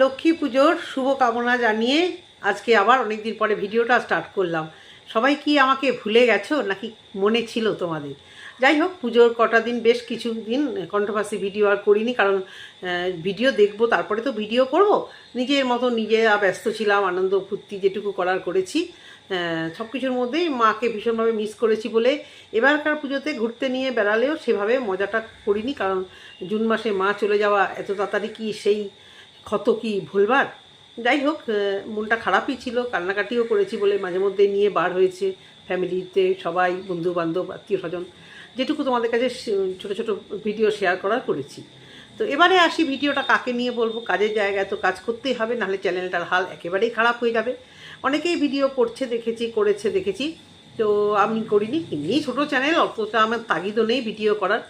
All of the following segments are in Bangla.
লক্ষ্মী পুজোর শুভকামনা জানিয়ে আজকে আবার অনেক দিন পরে ভিডিওটা স্টার্ট করলাম। সবাই কি আমাকে ভুলে গেছো? নাকি মনে ছিল তোমাদের? যাই হোক, পুজোর কটা দিন বেশ কিছু দিন কন্ট্রোভার্সি ভিডিও আর করিনি, কারণ ভিডিও দেখব, তারপরে তো ভিডিও করব। নিজের মতো নিজে ব্যস্ত ছিলাম, আনন্দ ফুর্তি যেটুকু করার করেছি। সব কিছুর মধ্যেই মাকে ভীষণভাবে মিস করেছি বলে এবারকার পুজোতে ঘুরতে নিয়ে বেড়ালেও সেভাবে মজাটা করিনি, কারণ জুন মাসে মা চলে যাওয়া এত তাড়াতাড়ি কি সেই ক্ষত কি ভুলবার? যাই হোক মনটা খারাপই ছিল, কান্নাকাটিও করেছি বলে মাঝে মধ্যে নিয়ে বার হয়েছে ফ্যামিলিতে সবাই বন্ধু বান্ধব আত্মীয় স্বজন যেটুকু তোমাদের কাছে ছোট ছোট ভিডিও শেয়ার করার করেছি। তো এবারে আসি ভিডিওটা কাকে নিয়ে বলব, কাজের জায়গায় তো কাজ করতেই হবে, নাহলে চ্যানেলটার হাল একেবারেই খারাপ হয়ে যাবে। অনেকেই ভিডিও করছে, দেখেছি, করেছে, দেখেছি। তো আমি করিনি এমনি ছোটো চ্যানেল, অতটা আমার তাগিদও নেই ভিডিও করার।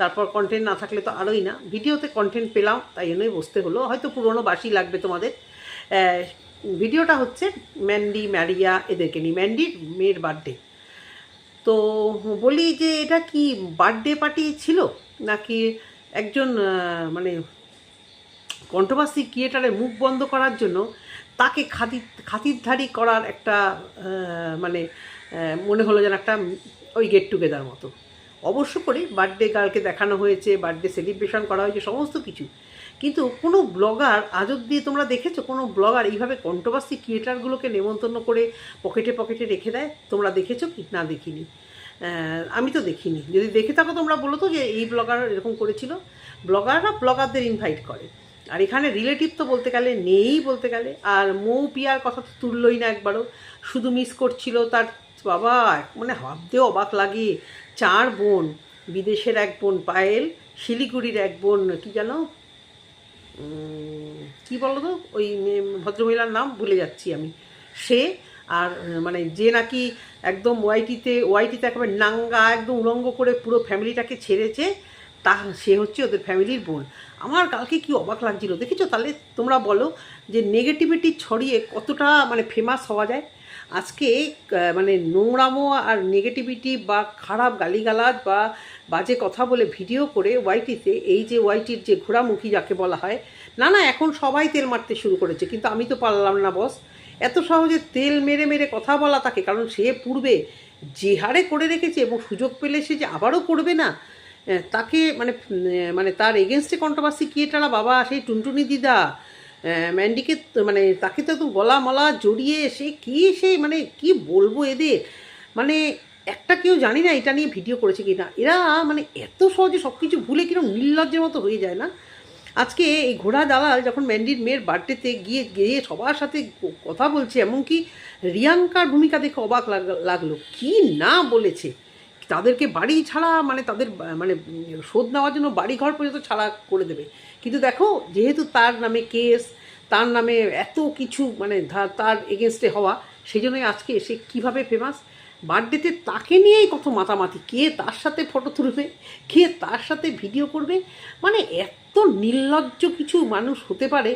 তারপর কন্টেন্ট না থাকলে তো আরোই না। ভিডিওতে কন্টেন্ট পেলাম, তাই জন্যই বসতে হলো। হয়তো পুরনো বাসি লাগবে তোমাদের। ভিডিওটা হচ্ছে ম্যান্ডি ম্যারিয়া এদেরকে নিয়ে। ম্যান্ডির মেয়ের বার্থডে তো বলি যে, এটা কি বার্থডে পার্টি ছিল? নাকি একজন মানে কন্ট্রোভার্সি ক্রিয়েটারের মুখ বন্ধ করার জন্য তাকে খাতির, খাতিরধারি করার একটা মানে মনে হলো যেন একটা ওই গেট টুগেদার মতো। অবশ্য করে বার্থডে গার্লকে দেখানো হয়েছে বার্থডে সেলিব্রেশন করা হয়েছে, সমস্ত কিছু। কিন্তু কোনো ব্লগার আজ অব্দি তোমরা দেখেছ, কোনো ব্লগার এইভাবে কন্ট্রোভার্সি ক্রিয়েটারগুলোকে নেমন্তন্ন করে পকেটে পকেটে রেখে দেয়? তোমরা দেখেছ কি? না, দেখিনি। আমি তো দেখিনি। যদি দেখে থাকো তোমরা বলো তো যে এই ব্লগার এরকম করেছিল। ব্লগাররা ব্লগারদের ইনভাইট করে। আর এখানে রিলেটিভ তো বলতে গেলে নেই বলতে গেলে। আর মৌ পিয়ার কথা তো তুললই না একবারও। শুধু মিস করছিল, তার বাবা মানে ভাবতেও অবাক লাগে। চার বোন, বিদেশের এক বোন পায়েল, শিলিগুড়ির এক বোন, কী জানো কি বলো তো? ওই ভদ্রমহিলার নাম ভুলে যাচ্ছি আমি। সে আর মানে যে নাকি একদম ওয়াইটিতে ওয়াইটিতে একেবারে নাঙ্গা, একদম উলঙ্গ করে পুরো ফ্যামিলিটাকে ছেড়েছে, তা সে হচ্ছে ওদের ফ্যামিলির বোন। আমার কালকে কি অবাক লাগছিল। দেখেছ? তাহলে তোমরা বলো যে নেগেটিভিটি ছড়িয়ে কতটা মানে ফেমাস হওয়া যায়? আজকে মানে নোংরামো আর নেগেটিভিটি বা খারাপ গালিগালাজ বা বাজে কথা বলে ভিডিও করে ওয়াইটিতে এই যে ওয়াইটির যে ঘোড়ামুখী যাকে বলা হয়, না না, এখন সবাই তেল মারতে শুরু করেছে, কিন্তু আমি তো পারলাম না বস এত সহজে তেল মেরে মেরে কথা বলা তাকে, কারণ সে পূর্বে যে হারে করে রেখেছে এবং সুযোগ পেলে সে যে আবারও করবে না তাকে মানে মানে তার এগেনস্টে কন্ট্রোভার্সি ক্রিয়েটাররা বাবা, সেই টুনটুনি দিদা ম্যান্ডিকে মানে তাকে তো গলা মলা জড়িয়ে সে কি সে মানে কি বলব এদের? মানে একটা কেউ জানি না এটা নিয়ে ভিডিও করেছে কি না এরা মানে এত সহজে সব কিছু ভুলে কীরকম নির্লজ্জের মতো হয়ে যায় না? আজকে এই ঘোড়া দালাল যখন ম্যান্ডির মেয়ের বার্থডেতে গিয়ে গিয়ে সবার সাথে কথা বলছে, এমনকি রিয়াঙ্কার ভূমিকা দেখে অবাক লাগ- লাগল। কি না বলেছে? তাদেরকে বাড়ি ছাড়া মানে তাদের মানে শোধ নেওয়ার জন্য বাড়ি ঘর পর্যন্ত ছাড়া করে দেবে। কিন্তু দেখো, যেহেতু তার নামে কেস, তার নামে এত কিছু মানে তার এগেনস্টে হওয়া, সেই জন্যই আজকে এসে কীভাবে ফেমাস বার্থডেতে তাকে নিয়েই কত মাতামাতি। কে তার সাথে ফটো তুলবে? কে তার সাথে ভিডিও করবে? মানে এত নির্লজ্জ কিছু মানুষ হতে পারে।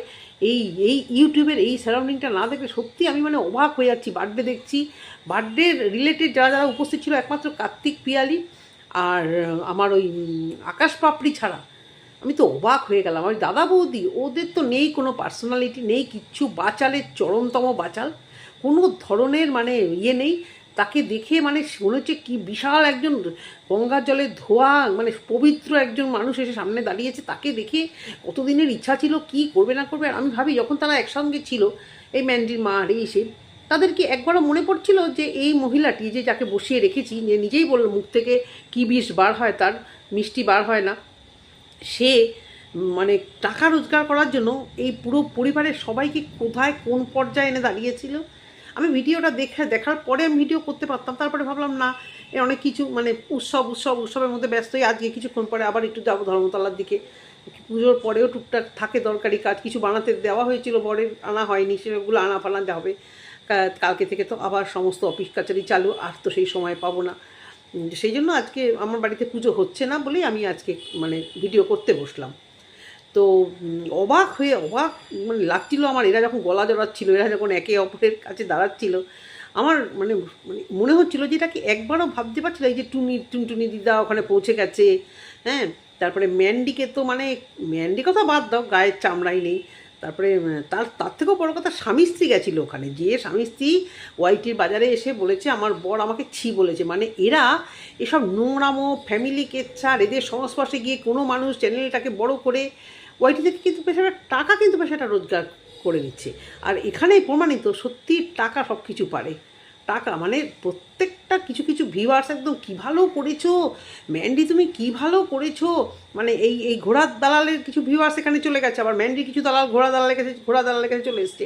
এই এই ইউটিউবের এই সারাউন্ডিংটা না দেখলে সত্যি আমি মানে অবাক হয়ে যাচ্ছি। বার্থডে দেখছি। বার্থডে রিলেটেড যারা যারা উপস্থিত ছিল একমাত্র কার্তিক পিয়ালি আর আমার ওই আকাশ পাপড়ি ছাড়া। আমি তো অবাক হয়ে গেলাম। আমি দাদা বৌদি, ওদের তো নেই কোনো পার্সোনালিটি নেই কিচ্ছু। বাচালের চরমতম বাচাল। কোনো ধরনের মানে ইয়ে নেই। তাকে দেখে মানে মনে হচ্ছে কি বিশাল একজন গঙ্গার জলে ধোয়া মানে পবিত্র একজন মানুষ এসে সামনে দাঁড়িয়েছে। তাকে দেখে কতদিনের ইচ্ছা ছিল, কি করবে না করবে। আর আমি ভাবি যখন তারা একসঙ্গে ছিল, এই ম্যান্ডির মা আর এসে তাদের কি একবারও মনে পড়ছিল যে এই মহিলাটি যে যাকে বসিয়ে রেখেছি, যে নিজেই বলল মুখ থেকে কি বিষ বার হয় তার, মিষ্টি বার হয় না। সে মানে টাকা রোজগার করার জন্য এই পুরো পরিবারের সবাইকে কোথায় কোন পর্যায়ে এনে দাঁড়িয়েছিল? আমি ভিডিওটা দেখে, দেখার পরে আমি ভিডিও করতে পারতাম, তারপরে ভাবলাম, না, এ অনেক কিছু মানে উৎসব উৎসব, উৎসবের মধ্যে ব্যস্ত হয়ে আজকে কিছুক্ষণ পরে আবার একটু যাব ধর্মতলার দিকে। পুজোর পরেও টুকটাক থাকে দরকারি কাজ, কিছু বানাতে দেওয়া হয়েছিল বরের আনা হয়নি, সেগুলো আনা ফানা যাবে। কালকে থেকে তো আবার সমস্ত অফিস কাচারি চালু, আর তো সেই সময় পাবো না। সেই জন্য আজকে আমার বাড়িতে পুজো হচ্ছে না বলেই আমি আজকে মানে ভিডিও করতে বসলাম। তো অবাক হয়ে, অবাক মানে লাগছিল আমার, এরা যখন গলা জড়াচ্ছিল, এরা যখন একে অপরের কাছে দাঁড়াচ্ছিল, আমার মানে মানে মনে হচ্ছিল যে এটা কি একবারও ভাবতে পারছিল এই যে টুনি, টুনটুনি দিদা ওখানে পৌঁছে গেছে হ্যাঁ? তারপরে ম্যান্ডিকে তো মানে ম্যান্ডি কথা বাদ দাও, গায়ের চামড়াই নেই। তারপরে তার তার থেকেও বড় কথা স্বামী স্ত্রী গেছিল ওখানে। যে স্বামী স্ত্রী ওয়াইটির বাজারে এসে বলেছে, আমার বর আমাকে ছি বলেছে। মানে এরা এসব নোংরামো ফ্যামিলি কেচ্ছার এদের সংস্পর্শে গিয়ে কোনো মানুষ চ্যানেলটাকে বড় করে ওয়াইটি থেকে কিন্তু পেশাটা টাকা কিন্তু পেশাটা রোজগার করে নিচ্ছে। আর এখানেই প্রমাণিত সত্যি টাকা সব কিছু পারে। টাকা মানে প্রত্যেকটা কিছু কিছু ভিউয়ার্স একদম, কী ভালো করেছ? ম্যান্ডি তুমি কী ভালো করেছ? মানে এই এই ঘোড়ার দালালের কিছু ভিউয়ার্স এখানে চলে গেছে, আবার ম্যান্ডি কিছু দালাল, ঘোড়া দালালের কাছে, ঘোড়া দালালের কাছে চলে এসছে।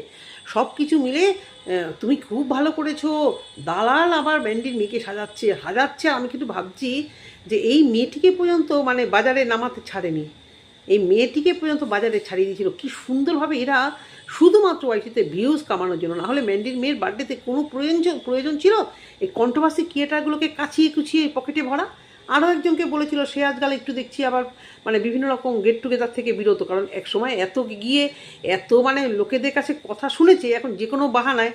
সব কিছু মিলে তুমি খুব ভালো করেছ। দালাল আবার ম্যান্ডির মেয়েকে সাজাচ্ছে সাজাচ্ছে, আমি কিন্তু ভাবছি যে এই মেয়েটিকে পর্যন্ত মানে বাজারে নামাতে ছাড়েনি। এই মেয়েটিকে পর্যন্ত বাজারে ছাড়িয়ে দিয়েছিল। কী সুন্দরভাবে এরা শুধুমাত্র ওয়াইটিতে ভিউজ কামানোর জন্য। নাহলে ম্যান্ডির মেয়ের বার্থডেতে কোনো প্রয়োজন প্রয়োজন ছিল? এই কন্ট্রোভার্সি ক্রিয়েটারগুলোকে কাছিয়ে কুচিয়ে পকেটে ভরা? আরও একজনকে বলেছিল, সে আজকাল একটু দেখছি আবার মানে বিভিন্ন রকম গেট টুগেদার থেকে বিরত। কারণ এক সময় এত গিয়ে এত মানে লোকেদের কাছে কথা শুনেছে, এখন যে কোনো বাহানায়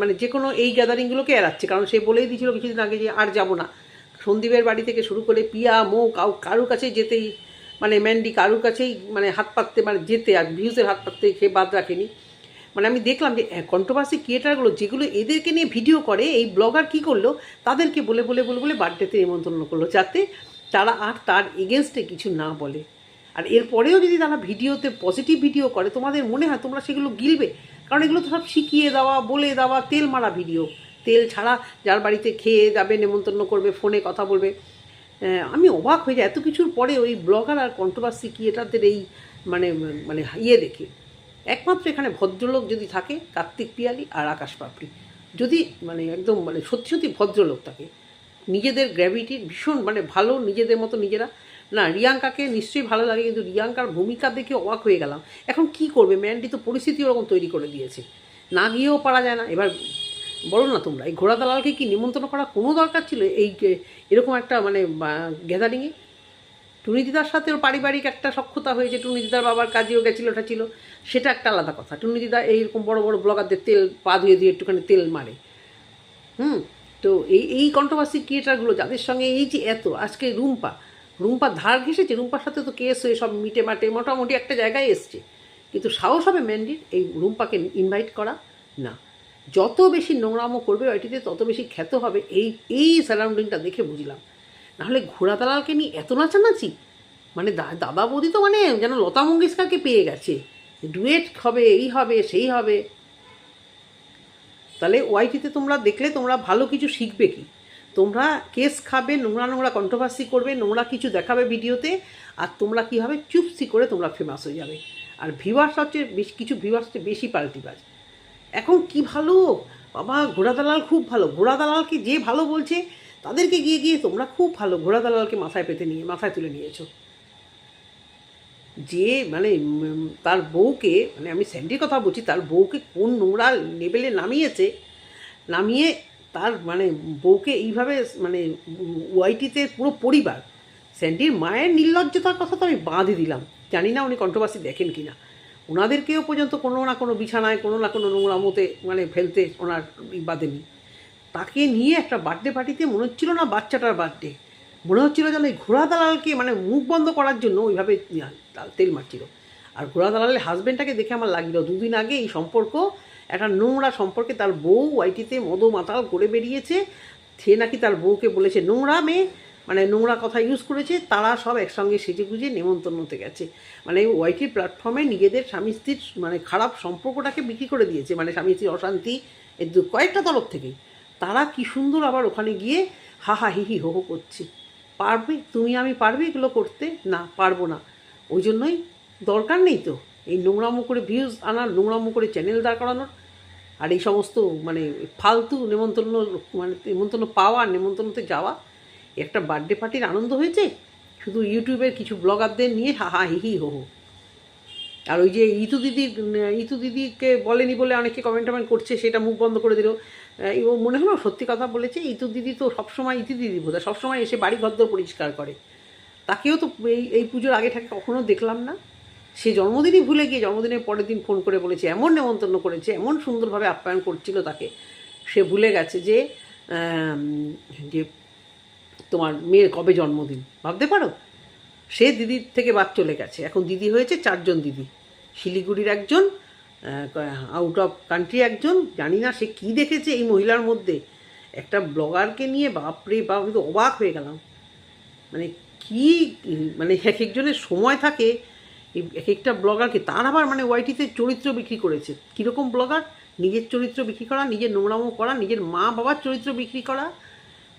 মানে যে কোনো এই গ্যাদারিংগুলোকে এড়াচ্ছে। কারণ সে বলেই দিয়েছিল কিছুদিন আগে যে, আর যাব না। সন্দীপের বাড়ি থেকে শুরু করে পিয়া, মো, কাউ, কারুর কাছে যেতেই মানে ম্যান্ডি কারুর কাছেই মানে হাত পাততে মানে যেতে আর ভিউজের হাত পাততে সে বাদ রাখেনি। মানে আমি দেখলাম যে কন্ট্রোভার্সি ক্রিয়েটারগুলো যেগুলো এদেরকে নিয়ে ভিডিও করে, এই ব্লগার কি করল? তাদেরকে বলে বলে বলে বলে বার্থডেতে নিমন্ত্রণ করল, যাতে তারা আর তার এগেনস্টে কিছু না বলে। আর এরপরেও যদি তারা ভিডিওতে পজিটিভ ভিডিও করে, তোমাদের মনে হয় তোমরা সেগুলো গিলবে? কারণ এগুলো তো সব শিখিয়ে দেওয়া, বলে দেওয়া, তেল মারা ভিডিও তেল ছাড়া যার বাড়িতে খেয়ে যাবে নেমন্তন্ন করবে ফোনে কথা বলবে। আমি অবাক হয়ে যাই এত কিছুর পরে ওই ব্লগার আর কন্ট্রোভার্সি ক্রিয়েটারদের এই মানে মানে ইয়ে দেখে। একমাত্র এখানে ভদ্রলোক যদি থাকে, কার্তিক পিয়ালি আর আকাশ পাপড়ি। যদি মানে একদম মানে সত্যি সত্যি ভদ্রলোক থাকে, নিজেদের গ্র্যাভিটির ভীষণ মানে ভালো নিজেদের মতো নিজেরা। না, রিয়াঙ্কাকে নিশ্চয়ই ভালো লাগে, কিন্তু রিয়াঙ্কার ভূমিকা দেখে অবাক হয়ে গেলাম। এখন কি করবে? ম্যান্ডি তো পরিস্থিতি ওরকম তৈরি করে দিয়েছে। না গিয়েও পারা যায় না। এবার বলো না তোমরা, এই ঘোড়া দালালকে কি নিমন্ত্রণ করা কোনো দরকার ছিল? এই এরকম একটা মানে গ্যাদারিংয়ে টুনিদিদার সাথে ওর পারিবারিক একটা সক্ষতা হয়েছে, টুনিদিদার বাবার কাজেও গেছিল, ওটা ছিল। সেটা একটা আলাদা কথা। টুনিদিদা এইরকম বড় বড় ব্লগারদের তেল, পা ধুয়ে দিয়ে একটুখানি তেল মারে। হুম? তো এই এই কন্ট্রোভার্সি ক্রিয়েটারগুলো যাদের সঙ্গে এই যে এত, আজকে রুম্পা রুম্পা ধার ঘেসেছে, রুম্পার সাথে তো কেস হয়ে সব মিটে মাটে মোটামুটি একটা জায়গায় এসছে। কিন্তু সাহস হবে ম্যান্ডির এই রুম্পাকে ইনভাইট করা? না। যত বেশি নোংরামো করবে ওইটিতে তত বেশি খ্যাত হবে। এই এই সারাউন্ডিংটা দেখে বুঝলাম। নাহলে ঘোড়া দালালকে নিয়ে এত নাচানাচি? মানে দাদা বৌদি তো মানে যেন লতা মঙ্গেশকরকে পেয়ে গেছে। ডুয়েট হবে, এই হবে, সেই হবে। তাহলে ওয়াইটিতে তোমরা দেখলে তোমরা ভালো কিছু শিখবে কি? তোমরা কেস খাবে, নোংরা নোংরা কন্ট্রোভার্সি করবে, নোংরা কিছু দেখাবে ভিডিওতে, আর তোমরা কী হবে চুপসি করে তোমরা ফেমাস হয়ে যাবে। আর ভিউয়ার্স হচ্ছে বেশ, কিছু ভিউয়ার্স বেশি পাল্টিবাজ। এখন কি ভালো? বাবা ঘোড়া দালাল খুব ভালো। ঘোড়া দালালকে যে ভালো বলছে, তাদেরকে গিয়ে গিয়ে তোমরা খুব ভালো ঘোড়া দালালকে মাথায় পেতে নিয়ে, মাথায় তুলে নিয়েছো। যে মানে তার বউকে মানে আমি স্যান্ডির কথা বলছি, তার বউকে কোন নোংরা লেভেলে নামিয়েছে, নামিয়ে তার মানে বউকে এইভাবে মানে ওয়াইটিতে পুরো পরিবার, স্যান্ডির মায়ের নির্লজ্জতার কথা তো আমি বাঁধে দিলাম। জানি না উনি কন্ট্রোভার্সি দেখেন কি না ওনাদেরকেও পর্যন্ত কোনো না কোনো বিছানায়, কোনো না কোনো নোংরা মতে মানে ফেলতে ওনার বাঁধেনি। তাকে নিয়ে একটা বার্থডে পার্টিতে মনে হচ্ছিল না বাচ্চাটার বার্থডে মনে হচ্ছিল যেন এই ঘোড়া দালালকে মানে মুখ বন্ধ করার জন্য ওইভাবে তেল মারছিল। আর ঘোড়া দালালের হাজব্যান্ডটাকে দেখে আমার লাগল। দুদিন আগে এই সম্পর্ক, একটা নোংরা সম্পর্কে তার বউ ওয়াইটিতে মদো মাতাল করে বেরিয়েছে। সে নাকি তার বউকে বলেছে, নোংরা মেয়ে মানে নোংরা কথা ইউজ করেছে, তারা সব একসঙ্গে সেজে গুজে নেমন্তন্নতে গেছে। মানে ওয়াইটি প্ল্যাটফর্মে নিজেদের স্বামী স্ত্রীর মানে খারাপ সম্পর্কটাকে বিক্রি করে দিয়েছে মানে স্বামী স্ত্রীর অশান্তি এর দু- কয়েকটা তরফ থেকেই। তারা কি সুন্দর আবার ওখানে গিয়ে হা হা, হি হি, হো হো করছে। পারবে? তুমি আমি পারবে এগুলো করতে? না, পারব না। ওই জন্যই দরকার নেই তো। এই নোংরামো করে ভিউজ আনার, নোংরামো করে চ্যানেল দাঁড় করানোর, আর এই সমস্ত মানে ফালতু নেমন্তন্ন মানে নেমন্তন্ন পাওয়া, নেমন্তন্নতে যাওয়া একটা বার্থডে পার্টির আনন্দ হয়েছে? শুধু ইউটিউবের কিছু ব্লগারদের নিয়ে হা হা হি হি হো হো। আর ওই যে ইতু দিদি ইতু দিদিকে বলেনি বলে অনেকে কমেন্ট টমেন্ট করছে, সেটা মুখ বন্ধ করে দিল। ও মনে হলো সত্যি কথা বলেছে, ইতু দিদি তো সবসময় ইতু দিদি বোধ সবসময় এসে বাড়ি ঘরদোর পরিষ্কার করে। তাকেও তো এই এই পুজোর আগে থেকে কখনো দেখলাম না। সে জন্মদিনই ভুলে গিয়ে জন্মদিনের পরের দিন ফোন করে বলেছে, এমন নেমন্তন্ন করেছে, এমন সুন্দরভাবে আপ্যায়ন করছিল তাকে। সে ভুলে গেছে যে যে তোমার মেয়ের কবে জন্মদিন? ভাবতে পারো? সে দিদির থেকে বাদ চলে গেছে। এখন দিদি হয়েছে চারজন দিদি। শিলিগুড়ির একজন আউট অফ কান্ট্রি একজন। জানি না সে কী দেখেছে এই মহিলার মধ্যে। একটা ব্লগারকে নিয়ে বাপরে বাপ, আমি তো অবাক হয়ে গেলাম। মানে কি মানে এক একজনের সময় থাকে এক একটা ব্লগারকে তার আবার মানে ওয়াইটিতে চরিত্র বিক্রি করেছে। কীরকম ব্লগার নিজের চরিত্র বিক্রি করা, নিজের নোংরামো করা, নিজের মা বাবার চরিত্র বিক্রি করা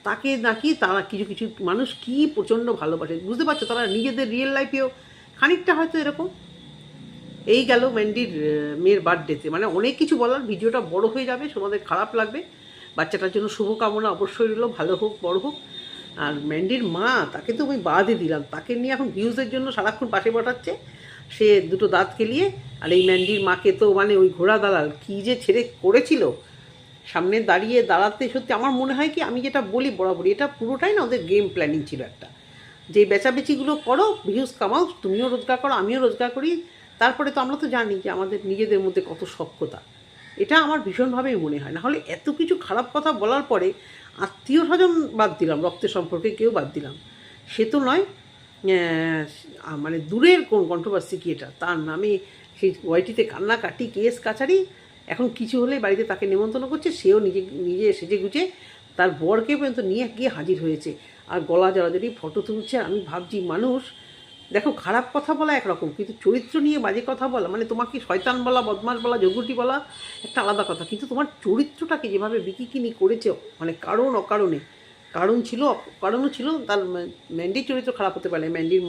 তাকে নাকি তারা কিছু কিছু মানুষ কি প্রচণ্ড ভালোবাসে, বুঝতে পারছ? তারা নিজেদের রিয়েল লাইফেও খানিকটা হয়তো এরকম। এই গেল ম্যান্ডির মেয়ের বার্থডেতে মানে অনেক কিছু বলার, ভিডিওটা বড় হয়ে যাবে, তোমাদের খারাপ লাগবে। বাচ্চাটার জন্য শুভকামনা অবশ্যই রইল, ভালো হোক, বড় হোক। আর ম্যান্ডির মা, তাকে তো আমি বাদই দিলাম। তাকে নিয়ে এখন ভিউজের জন্য সারাক্ষণ পাশে পাঠাচ্ছে সে দুটো দাঁত কেলিয়ে আর এই ম্যান্ডির মাকে তো মানে ওই ঘোড়া দালাল, কী যে ছেড়ে করেছিল। সামনে দাঁড়িয়ে দাঁড়াতে সত্যি আমার মনে হয় কি, আমি যেটা বলি বরাবরই, এটা পুরোটাই না ওদের গেম প্ল্যানিং ছিল একটা। যে বেচাবেচিগুলো করো ভিউজ কামাও, তুমিও রোজগার করো, আমিও রোজগার করি। তারপরে তো আমরা তো জানি যে আমাদের নিজেদের মধ্যে কত সক্ষতা এটা আমার ভীষণভাবেই মনে হয়। না হলে এত কিছু খারাপ কথা বলার পরে আত্মীয় স্বজন বাদ দিলাম, রক্তের সম্পর্কে কেউ বাদ দিলাম। সে তো নয় মানে দূরের কোন কন্ট্রোভার্সি কি এটা? তার নামে সেই ওয়াইটিতে কান্নাকাটি, কেস কাছারি এখন কিছু হলে বাড়িতে তাকে নেমন্তন্ন করছে, সেও নিজে নিজে সেজে গুজে তার বরকে পর্যন্ত নিয়ে গিয়ে হাজির হয়েছে। আর গলা জড়াজড়ি ফটো তুলছে। আমি ভাবছি, মানুষ, দেখো খারাপ কথা বলা একরকম, কিন্তু চরিত্র নিয়ে বাজে কথা বলা মানে তোমাকে শয়তান বলা বদমাস বলা জগুটি বলা, একটা আলাদা কথা। কিন্তু তোমার চরিত্রটাকে যেভাবে বিকিকিনি করেছে মানে কারণ অকারণে, কারণ ছিল, কারণও ছিল, তার ম্যান্ডির চরিত্র খারাপ হতে পারে। ম্যান্ডির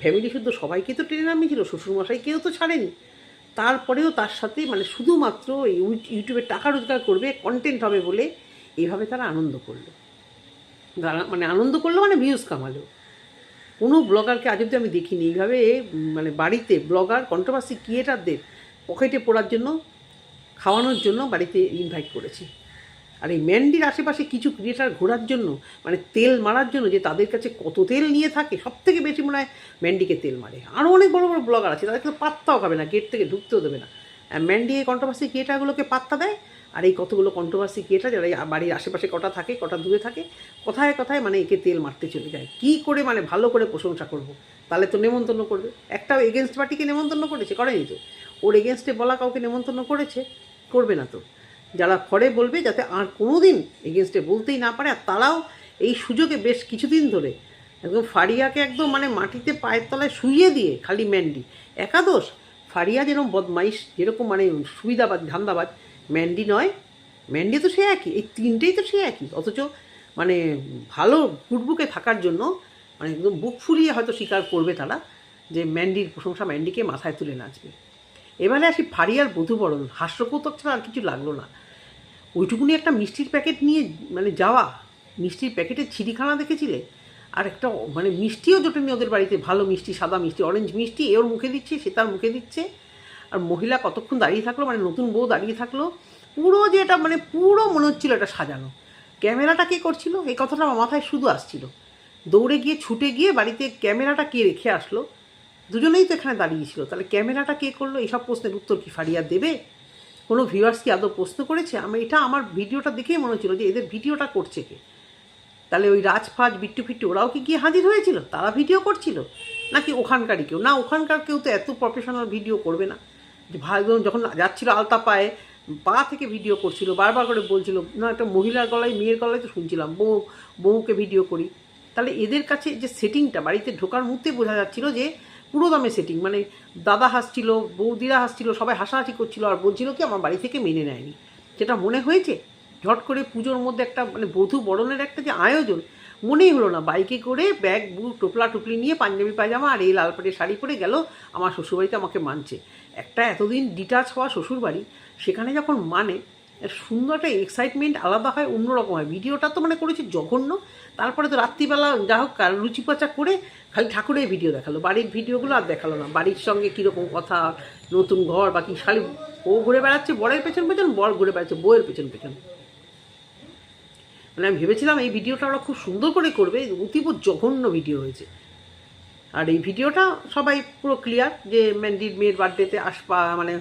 ফ্যামিলি শুদ্ধ সবাইকে তো টেনে নামিয়েছিল, শ্বশুরমশাইকেও তো ছাড়েনি। তারপরেও তার সাথে মানে শুধুমাত্র এই ইউ- ইউটিউবে টাকা রোজগার করবে কন্টেন্ট হবে বলে এইভাবে তারা আনন্দ করল। মানে আনন্দ করল মানে ভিউজ কামালো। কোনো ব্লগারকে আজ অব্দি আমি দেখিনি। এইভাবে মানে বাড়িতে ব্লগার কন্ট্রোভার্সি ক্রিয়েটারদের পকেটে পড়ার জন্য, খাওয়ানোর জন্য বাড়িতে ইনভাইট করেছে। আর এই ম্যান্ডির আশেপাশে কিছু ক্রিয়েটার ঘোরার জন্য মানে তেল মারার জন্য যে তাদের কাছে কত তেল নিয়ে থাকে সব থেকে বেশি মনে হয় ম্যান্ডিকে তেল মারে। আরও অনেক বড় বড় ব্লগার আছে, তাদেরকে পাত্তাও খাবে না গেট থেকে ঢুকতেও দেবে না। ম্যান্ডি এই কন্ট্রোভার্সি ক্রিয়েটারগুলোকে পাত্তা দেয়, আর এই কতগুলো কন্ট্রোভার্সি ক্রিয়েটার যারা বাড়ির আশেপাশে কটা থাকে, কটা দূরে থাকে, কথায় কথায় মানে একে তেল মারতে চলে যায়। কি করে মানে ভালো করে প্রশংসা করব? তাহলে তো নেমন্তন্ন করবে। একটাও এগেনস্ট পার্টিকে নেমন্তন্ন করেছে, করেনি তো। ওর এগেনস্টে বলা কাউকে নেমন্তন্ন করেছে, করবে না তো। যারা ফরে বলবে যাতে আর কোনো দিন এগেনস্টে বলতেই না পারে, আর তারাও এই সুযোগে বেশ কিছুদিন ধরে একদম ফারিয়াকে একদম মানে মাটিতে পায়ের তলায় শুইয়ে দিয়ে খালি ম্যান্ডি। একাদশ, ফারিয়া যেরকম বদমাইশ, যেরকম মানে সুবিধাবাদ ধান্দাবাদ ম্যান্ডি নয়, ম্যান্ডি তো সে একই, এই তিনটেই তো সে একই, অথচ মানে ভালো ফুটবুকে থাকার জন্য মানে একদম বুক ফুলিয়ে হয়তো স্বীকার করবে তারা যে ম্যান্ডির প্রশংসা ম্যান্ডিকে মাথায় তুলে নাচবে। এবারে আসি ফারিয়ার বধুবরণ। হাস্যকৌতক ছাড়া আর কিছু লাগল না। ওইটুকুনি একটা মিষ্টির প্যাকেট নিয়ে মানে যাওয়া, মিষ্টির প্যাকেটের ছিঁড়িখানা দেখেছিলে? আর একটা মানে মিষ্টিও জোটেনি ওদের বাড়িতে, ভালো মিষ্টি, সাদা মিষ্টি অরেঞ্জ মিষ্টি, এ ওর মুখে দিচ্ছে, সে তার মুখে দিচ্ছে। আর মহিলা কতক্ষণ দাঁড়িয়ে থাকল মানে নতুন বউ দাঁড়িয়ে থাকল, পুরো যে এটা মানে পুরো মনে হচ্ছিল এটা সাজানো। ক্যামেরাটা কে করছিল? এই কথাটা আমার মাথায় শুধু আসছিল। দৌড়ে গিয়ে, ছুটে গিয়ে বাড়িতে ক্যামেরাটা কে রেখে আসলো? দুজনেই তো এখানে দাঁড়িয়েছিল। তাহলে ক্যামেরাটা কে করল? এইসব প্রশ্নের উত্তর কি ফারিয়া দেবে? কোনো ভিউয়ার্স কি আদৌ প্রশ্ন করেছে? আমি এটা আমার ভিডিওটা দেখেই মনে হচ্ছিল যে এদের ভিডিওটা করছে কে? তাহলে ওই রাজফাজ, বিট্টু ফিট্টু ওরাও কি গিয়ে হাজির হয়েছিল? তারা ভিডিও করছিল? নাকি ওখানকারই কেউ? না, ওখানকার কেউ তো এত প্রফেশনাল ভিডিও করবে না। যে ভাই বোন যখন যাচ্ছিল আলতা পায়ে পা থেকে ভিডিও করছিল, বারবার করে বলছিল, না, একটা মহিলার গলায়, মেয়ের গলায় তো শুনছিলাম, বউ, বউকে ভিডিও করি। তাহলে এদের কাছে যে সেটিংটা বাড়িতে ঢোকার মুহূর্তে বোঝা যাচ্ছিল যে পুরো দামে সেটিং মানে দাদা হাসছিল, বৌদিরা হাসছিল, সবাই হাসাহাসি করছিল আর বলছিল কি আমার বাড়ি থেকে মেনে নেয়নি। যেটা মনে হয়েছে, ঝট করে পুজোর মধ্যে একটা মানে বধূ বরণের একটা যে আয়োজন, মনেই হলো না। বাইকে করে ব্যাগ বুক টোপলা, টুপলি নিয়ে পাঞ্জাবি পায়জামা আর এই লাল পাটের শাড়ি পরে গেল আমার শ্বশুরবাড়িতে আমাকে মানছে। একটা এতদিন ডিটাচ হওয়া শ্বশুরবাড়ি, সেখানে যখন মানে সুন্দর একটা এক্সাইটমেন্ট আলাদা হয়, অন্যরকম হয়। ভিডিওটা তো মানে করেছি জঘন্য। তারপরে তো রাত্রিবেলা যা হোক কার লুচিপাচা করে খালি ঠাকুরের ভিডিও দেখাল। বাড়ির ভিডিওগুলো আর দেখাল না। বাড়ির সঙ্গে কীরকম কথা, নতুন ঘর বাকি খালি ও ঘুরে বেড়াচ্ছে, বরের পেছন পেছন, বর ঘুরে বেড়াচ্ছে, বউয়ের পেছন পেছন। মানে আমি ভেবেছিলাম এই ভিডিওটা ওরা খুব সুন্দর করে করবে, অতীব জঘন্য ভিডিও হয়েছে। আর এই ভিডিওটা সবাই পুরো ক্লিয়ার যে ম্যান্ডির মেয়ের বার্থডেতে আসবা মানে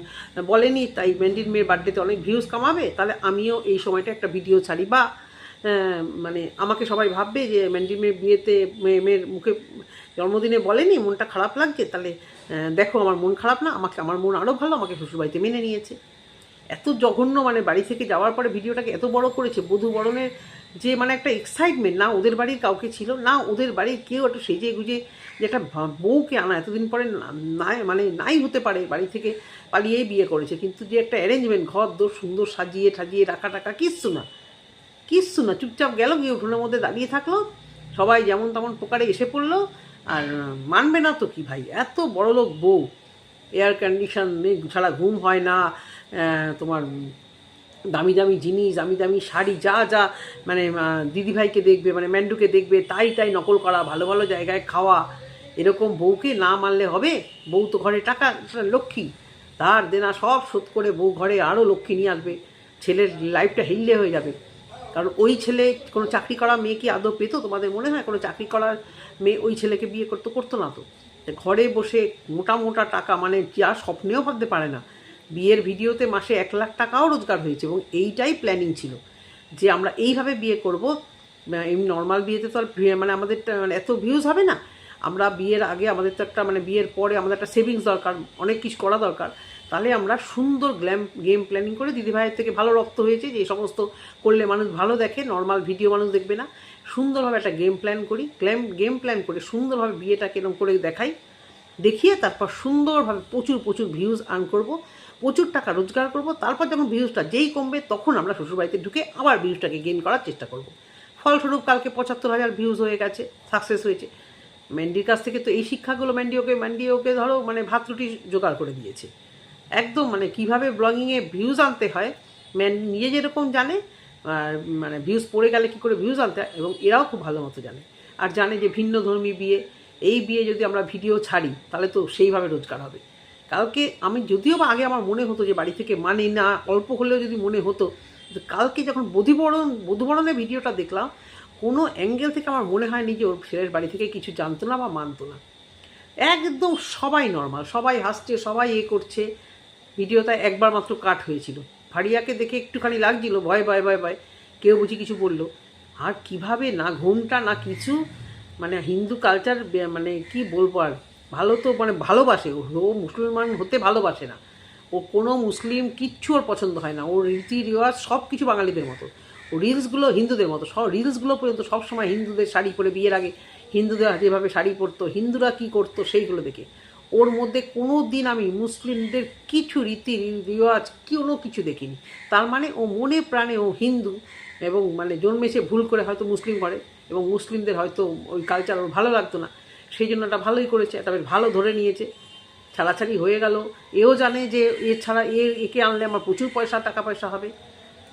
বলেনি, তাই ম্যান্ডির মেয়ের বার্থডেতে অনেক ভিউজ কামাবে, তাহলে আমিও এই সময়টা একটা ভিডিও ছাড়ি। বা মানে আমাকে সবাই ভাববে যে ম্যান্ডি মেয়ের বিয়েতে মেয়ে- মেয়ের মুখে জন্মদিনে বলেনি, মনটা খারাপ লাগছে, তাহলে দেখো আমার মন খারাপ না, আমাকে, আমার মন আরও ভালো, আমাকে শ্বশুরবাড়িতে মেনে নিয়েছে। এত জঘন্য মানে বাড়ি থেকে যাওয়ার পরে ভিডিওটাকে এত বড় করেছে, বধূ বরণের যে মানে একটা এক্সাইটমেন্ট না ওদের বাড়ির কাউকে ছিল, না ওদের বাড়ির কেউ একটু সেজে গুজে যে একটা বউকে আনা, এতদিন পরে নাই মানে নাই হতে পারে, বাড়ি থেকে পালিয়েই বিয়ে করেছে, কিন্তু যে একটা অ্যারেঞ্জমেন্ট ঘর দোর সুন্দর সাজিয়ে ঠাজিয়ে রাখা টাকা, কিচ্ছু না। কিচ্ছু না, চুপচাপ গেল, গিয়ে উঠোনের মধ্যে দাঁড়িয়ে থাকল, সবাই যেমন তেমন পোকারে এসে পড়ল, আর মানবে না তো কি ভাই, এত বড় লোক বউ। এয়ার কন্ডিশন ছাড়া ঘুম হয় না তোমার দামি দামি জিনিস, দামি দামি শাড়ি, যা যা মানে দিদিভাইকে দেখবে মানে ম্যান্ডুকে দেখবে, তাই তাই নকল করা, ভালো ভালো জায়গায় খাওয়া এরকম বউকে না মানলে হবে? বউ তো ঘরে টাকা লক্ষ্মী। তার দেনা সব শোধ করে বউ ঘরে আরও লক্ষ্মী নিয়ে আসবে। ছেলের লাইফটা হিললে হয়ে যাবে। কারণ ওই ছেলে কোনো চাকরি করা মেয়ে কি আদৌ পেতো? তোমাদের মনে হয় কোনো চাকরি করার মেয়ে ওই ছেলেকে বিয়ে করতে করতো না তো? ঘরে বসে মোটা মোটা টাকা মানে যা স্বপ্নেও ভাবতে পারে না। বিয়ের ভিডিওতে মাসে এক লাখ টাকাও রোজগার হয়েছে এবং এইটাই প্ল্যানিং ছিল যে আমরা এইভাবে বিয়ে করব। এমনি নর্মাল বিয়েতে তো আর মানে আমাদের মানে এত ভিউজ হবে না। আমরা বিয়ের আগে আমাদের তো একটা মানে বিয়ের পরে আমাদের একটা সেভিংস দরকার, অনেক কিছু করা দরকার। তাহলে আমরা সুন্দর গ্ল্যাম গেম প্ল্যানিং করে দিদিভাইয়ের থেকে ভালো রক্ত হয়েছে যে সমস্ত করলে মানুষ ভালো দেখে নর্মাল ভিডিও মানুষ দেখবে না। সুন্দরভাবে একটা গেম প্ল্যান করি গ্ল্যাম গেম প্ল্যান করে সুন্দরভাবে বিয়েটাকে এরকম করে দেখাই, দেখিয়ে তারপর সুন্দরভাবে প্রচুর প্রচুর ভিউজ আর্ন করব, প্রচুর টাকা রোজগার করব, তারপর যখন ভিউজটা যেই কমবে তখন আমরা শ্বশুরবাড়িতে ঢুকে আবার ভিউজটাকে গেইন করার চেষ্টা করব। ফলস্বরূপ কালকে পঁচাত্তর হাজার ভিউজ হয়ে গেছে সাকসেস হয়েছে। ম্যান্ডির কাছ থেকে তো এই শিক্ষাগুলো ম্যান্ডি ওকে ম্যান্ডি ওকে ধরো মানে ভাত রুটি জোগাড় করে দিয়েছে। একদম মানে কীভাবে ব্লগিংয়ে ভিউজ আনতে হয় ম্যান নিজে যেরকম জানে মানে ভিউজ পড়ে গেলে কি করে ভিউজ আনতে হয়, এবং এরাও খুব ভালো মতো জানে। আর জানে যে ভিন্ন ধর্মী বিয়ে, এই বিয়ে যদি আমরা ভিডিও ছাড়ি, তাহলে তো সেইভাবে রোজগার হবে। কালকে আমি যদিও বা আগে আমার মনে হতো যে বাড়ি থেকে মানে না, অল্প হলেও যদি মনে হতো কালকে যখন বধুবরণ বধুবরণের ভিডিওটা দেখলাম কোনো অ্যাঙ্গেল থেকে আমার মনে হয়নি যে ওর ছেলের বাড়ি থেকে কিছু জানতো না বা মানতো না। একদম সবাই নর্মাল সবাই হাসছে, সবাই এ করছে। ভিডিওটা একবার মাত্র কাট হয়েছিল। ভারিয়াকে দেখে একটুখানি লাগছিল, ভয় ভয় ভয় ভয়। কেউ বুঝি কিছু বলল, আর কীভাবে না ঘুমটা, না কিছু? মানে হিন্দু কালচার মানে কি বলব আর? ভালো তো মানে ভালোবাসে ও। মুসলমান হতে ভালোবাসে না। ও কোনো মুসলিম কিচ্ছু ওর পছন্দ হয় না। ওর রীতি রেওয়াজ সব কিছু বাঙালিদের মতো। রিলসগুলো হিন্দুদের মতো, সব রিলসগুলো পর্যন্ত সবসময় হিন্দুদের শাড়ি পরে বিয়ের আগে হিন্দুদের যেভাবে শাড়ি পরতো, হিন্দুরা কী করতো সেইগুলো দেখে। ওর মধ্যে কোনো দিন আমি মুসলিমদের কিছু রীতি রেওয়াজ কোনো কিছু দেখিনি। তার মানে ও মনে প্রাণে ও হিন্দু এবং মানে জন্মেছে ভুল করে হয়তো মুসলিম করে এবং মুসলিমদের হয়তো ওই কালচার ওর ভালো লাগতো না। সেই জন্য এটা ভালোই করেছে, এটা বেশ ভালো ধরে নিয়েছে। ছাড়াছাড়ি হয়ে গেল। এও জানে যে এ ছাড়া এ, একে আনলে আমার প্রচুর পয়সা, টাকা পয়সা হবে।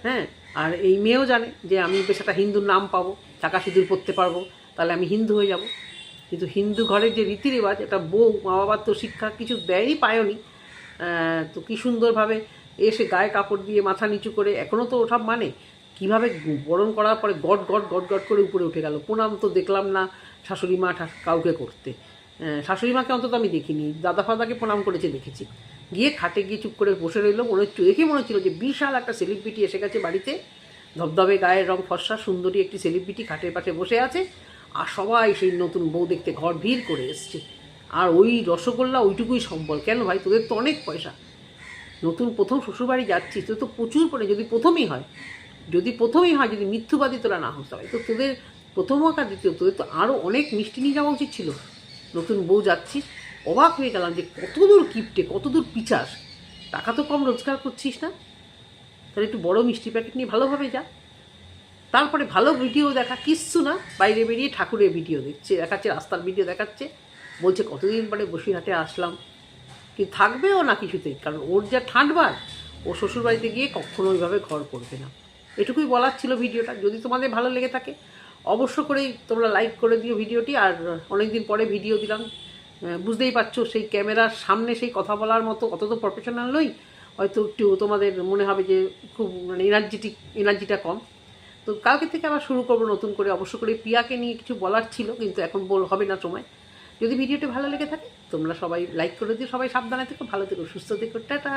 হ্যাঁ? আর এই মেয়েও জানে যে আমি বেশ একটা হিন্দুর নাম পাবো টাকা সিঁদুর পরতে পারব, তাহলে আমি হিন্দু হয়ে যাব। কিন্তু হিন্দু ঘরের যে রীতি রেওয়াজ একটা বউ মা বাবার তো শিক্ষা কিছু দেয়নি পায়নি। তো কী সুন্দরভাবে এসে গায়ে কাপড় দিয়ে মাথা নিচু করে এখনও তো ওসব মানে? কীভাবে বরণ করার পরে গট গট গট গট করে উপরে উঠে গেল? প্রণাম তো দেখলাম না শাশুড়ি মা কাউকে করতে। শাশুড়ি মাকে অন্তত আমি দেখিনি। দাদা ফাদাকে প্রণাম করেছে দেখেছি। গিয়ে খাটে গিয়ে চুপ করে বসে রইল। মনে হচ্ছে দেখে মনে হচ্ছিল যে বিশাল একটা সেলিব্রিটি এসে গেছে বাড়িতে। ধবধবে গায়ের রং ফর্সা, সুন্দরী একটি সেলিব্রিটি খাটের পাশে বসে আছে। আর সবাই সেই নতুন বউ দেখতে ঘর ভিড় করে এসছে। আর ওই রসগোল্লা ওইটুকুই সম্বল। কেন ভাই? তোদের তো অনেক পয়সা। নতুন প্রথম শ্বশুরবাড়ি যাচ্ছিস তো তো প্রচুর পরে যদি প্রথমেই হয় যদি প্রথমেই হয়, যদি মিথ্যুবাদী তোরা না হোস তো তোদের প্রথম হোক আর দ্বিতীয় তোদের তো আরও অনেক মিষ্টি নিয়ে যাওয়া উচিত ছিল। নতুন বউ যাচ্ছিস। অবাক হয়ে গেলাম যে কতদূর কিপটে, কতদূর পিচাস। টাকা তো কম রোজগার করছিস না। তাহলে একটু বড় মিষ্টি প্যাকেট নিয়ে ভালোভাবে যা। তারপরে ভালো ভিডিও দেখা, কিচ্ছু না। বাইরে বেরিয়ে ঠাকুরের ভিডিও দেখছে, দেখাচ্ছে, রাস্তার ভিডিও দেখাচ্ছে। বলছে, কতদিন পরে বসিরহাটে আসলাম। কি থাকবেও না কিছুতেই, কারণ ওর যা ঠান্ডবার ও শ্বশুরবাড়িতে গিয়ে কখনো ওইভাবে ঘর করবে না। এটুকুই বলার ছিল ভিডিওটা। যদি তোমাদের ভালো লেগে থাকে, অবশ্য করেই তোমরা লাইক করে দিও ভিডিওটি। আর অনেকদিন পরে ভিডিও দিলাম। বুঝতেই পারছ, সেই ক্যামেরার সামনে সেই কথা বলার মতো অত তো প্রফেশনাল নই। হয়তো একটু তোমাদের মনে হবে যে খুব মানে এনার্জেটিক এনার্জিটা কম। তো কালকে থেকে আবার শুরু করব নতুন করে। অবশ্য করে পিয়াকে নিয়ে কিছু বলার ছিল, কিন্তু এখন বল হবে না সময়। যদি ভিডিওটি ভালো লেগে থাকে, তোমরা সবাই লাইক করে দিও, সবাই সাবধানে থেকো, ভালো থেকো, সুস্থ থেকো, টাটা।